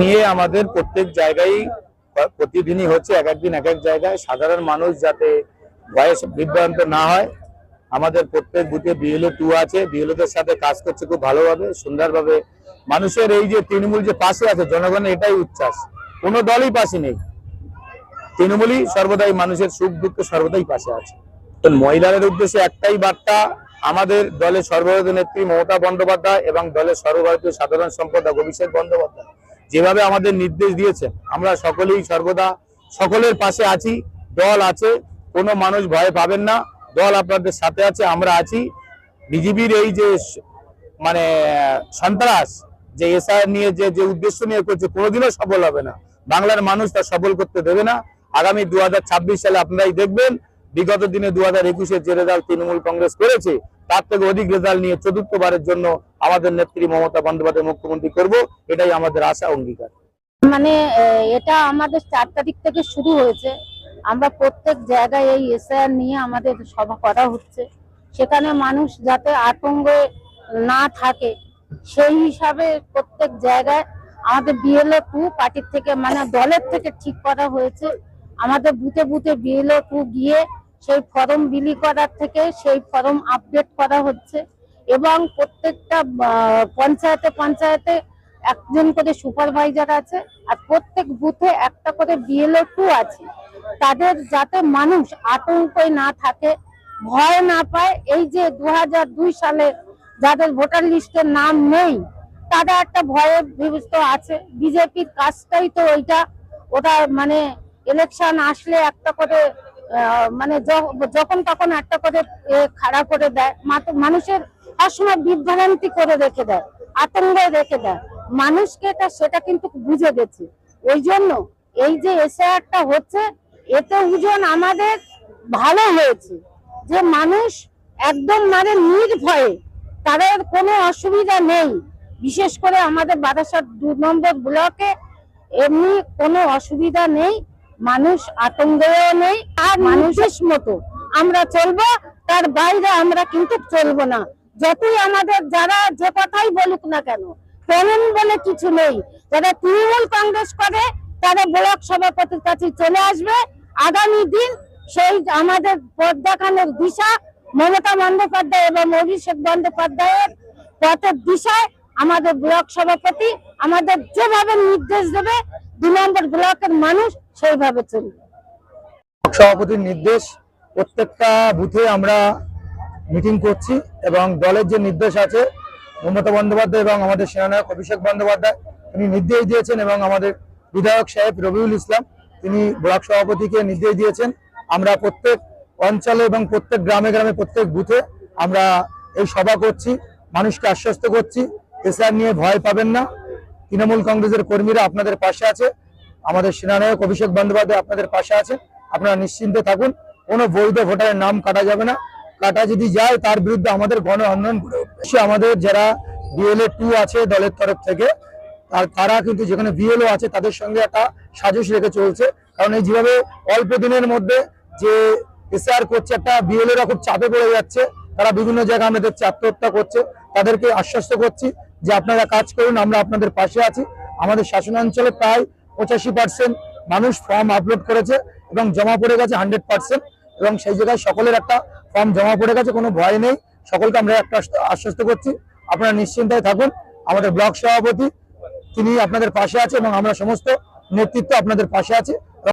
নিয়ে আমাদের প্রত্যেক জায়গায় প্রতিদিনই হচ্ছে এক একদিন এক এক জায়গায় সাধারণ মানুষ যাতে বয়স বিভ্রান্ত না হয়। আমাদের প্রত্যেক বুথে বিএলও টু আছে। বিএলও দের সাথে কাজ করছে খুব ভালোভাবে, সুন্দরভাবে। মানুষের এই যে তৃণমূল যে পাশে আছে, জনগণের এটাই উচ্ছ্বাস। কোনো দলই পাশে নেই। তৃণমূলই সর্বদাই মানুষের সুখ দুঃখ সর্বদাই পাশে আছে। মহিলাদের উদ্দেশ্যে একটাই বার্তা, আমাদের দলের সর্বভারতীয় নেত্রী মমতা বন্দ্যোপাধ্যায় এবং দলের সর্বভারতীয় সাধারণ সম্পাদক অভিষেক বন্দ্যোপাধ্যায়। যেভাবে আমাদের নির্দেশ দিয়েছেন, আমরা সকলেই সর্বদা সকলের পাশে আছি, দল আছে, কোনো মানুষ ভয় পাবেন না, দল আপনাদের সাথে আছে, আমরা আছি। বিজেপির এই যে মানে সন্ত্রাস, যে এসআর নিয়ে যে যে উদ্দেশ্য নিয়ে করছে, কোনোদিনও সফল হবে না। বাংলার মানুষ তা সফল করতে দেবে না। আগামী দু হাজার ছাব্বিশ সালে আপনারাই দেখবেন, বিগত দিনে দু হাজার একুশে যে রেজাল্ট তৃণমূল কংগ্রেস করেছে তার থেকে অধিক রেজাল্ট নিয়ে চতুর্থবারের জন্য আমাদের নেত্রী মমতা বন্দ্যোপাধ্যায় মুখ্যমন্ত্রী করব, এটাই আমাদের আশা, অঙ্গীকার। মানে এটা আমাদের চার তারিখ থেকে শুরু হয়েছে। আমরা প্রত্যেক জায়গায় এই এসআইআর নিয়ে আমাদের সভা করা হচ্ছে। সেখানে মানুষ যাতে আতঙ্কে না থাকে, সেই হিসাবে প্রত্যেক জায়গায় আমাদের বিএলও কু পার্টির থেকে মানে দলের থেকে ঠিক করা হয়েছে। আমাদের বুথে বুথে বিএলও কু গিয়ে সেই ফর্ম বিলি করার থেকে সেই ফর্ম আপডেট করা হচ্ছে এবং প্রত্যেকটা পঞ্চায়েতে পঞ্চায়েতে একজন করে সুপারভাইজার আছে আর প্রত্যেক বুথে একটা করে বিএলও টু আছে। তাদের যাতে মানুষ আতঙ্কে না থাকে, ভয় না পায়, এই যে দু হাজার দুই সালে যাদের ভোটার লিস্টের নাম নেই, তারা একটা ভয়ে বিভস্ত আছে। বিজেপির কাজটাই তো ওইটা ওটা মানে ইলেকশন আসলে একটা করে মানে যখন তখন একটা করে খাড়া করে দেয় মানুষের সবসময় বিভ্রান্তি করে রেখে দেয়, আতঙ্কে রেখে দেয়। মানুষকে সেটা কিন্তু বুঝে গেছে। ওই জন্য এই যে এসআরটা হচ্ছে, এতে ওজন আমাদের ভালো হয়েছে। যে মানুষ একদম মানে নির্ভয়ে, তাদের কোনো অসুবিধা নেই। বিশেষ করে আমাদের বারাসাত দু নম্বর ব্লকে এমনি কোনো অসুবিধা নেই। মানুষ আতঙ্কেও নেই আর মানুষের মতো। আমরা চলবো তার বাইরে আমরা কিন্তু চলবো না। যতই আমাদের যারা যে কথাই বলুক না কেন পেমেন্ট বলে কিছু নেই। যারা তৃণমূল কংগ্রেস করে তারা ব্লক সভাপতির কাছে চলে আসবে। আগামী দিন সেই আমাদের পথ দেখানোর দিশা মমতা বন্দ্যোপাধ্যায় এবং অভিষেক বন্দ্যোপাধ্যায়ের পথের দিশায় আমাদের ব্লক সভাপতি আমাদের যেভাবে নির্দেশ দেবে দু নম্বর ব্লকের মানুষ সেইভাবে চলবে সভাপতির নির্দেশ, প্রত্যেকটা বুথে আমরা মিটিং করছি এবং দলের যে নির্দেশ আছে, মমতা বন্দ্যোপাধ্যায় এবং আমাদের সেনানায়ক অভিষেক বন্দ্যোপাধ্যায়, তিনি নির্দেশ দিয়েছেন এবং আমাদের বিধায়ক সাহেব রবিউল ইসলাম, তিনি ব্লক সভাপতিকে নির্দেশ দিয়েছেন। আমরা প্রত্যেক অঞ্চলে এবং প্রত্যেক গ্রামে গ্রামে প্রত্যেক বুথে আমরা এই সভা করছি, মানুষকে আশ্বস্ত করছি। এসআর নিয়ে ভয় পাবেন না। তৃণমূল কংগ্রেসের কর্মীরা আপনাদের পাশে আছে। আমাদের সেনানায়ক অভিষেক বন্দ্যোপাধ্যায় আপনাদের পাশে আছে আপনারা নিশ্চিন্তে থাকুন, কোনো বৈধ ভোটারের নাম কাটা যাবে না। কাটা যদি যায়, তার বিরুদ্ধে আমাদের গণ আন্দোলন করে উঠবে। আমাদের যারা বিএলএ টু আছে দলের তরফ থেকে আর তারা কিন্তু যেখানে বিএলও আছে, তাদের সঙ্গে একটা সাজস রেখে চলছে। কারণ এই যেভাবে অল্প দিনের মধ্যে যে এসআর করছে, একটা বিএলএরা খুব চাপে পড়ে যাচ্ছে। তারা বিভিন্ন জায়গায় আমাদের আত্মহত্যা করছে, তাদেরকে আশ্বস্ত করছি যে আপনারা কাজ করুন, আমরা আপনাদের পাশে আছি। আমাদের শাসনাঞ্চলে প্রায় পঁচাশি পার্সেন্ট মানুষ ফর্ম আপলোড করেছে এবং জমা পড়ে গেছে হান্ড্রেড পার্সেন্ট এবং সেই জায়গায় সকলের একটা ফর্ম জমা পড়ে গেছে, কোনো ভয় নেই। সকলকে আমরা একটা আশ্বস্ত করছি। আপনারা নিশ্চিন্তায় থাকুন। আমাদের ব্লক সভাপতি তিনি আপনাদের পাশে আছে এবং আমরা সমস্ত নেতৃত্ব আপনাদের পাশে আছে।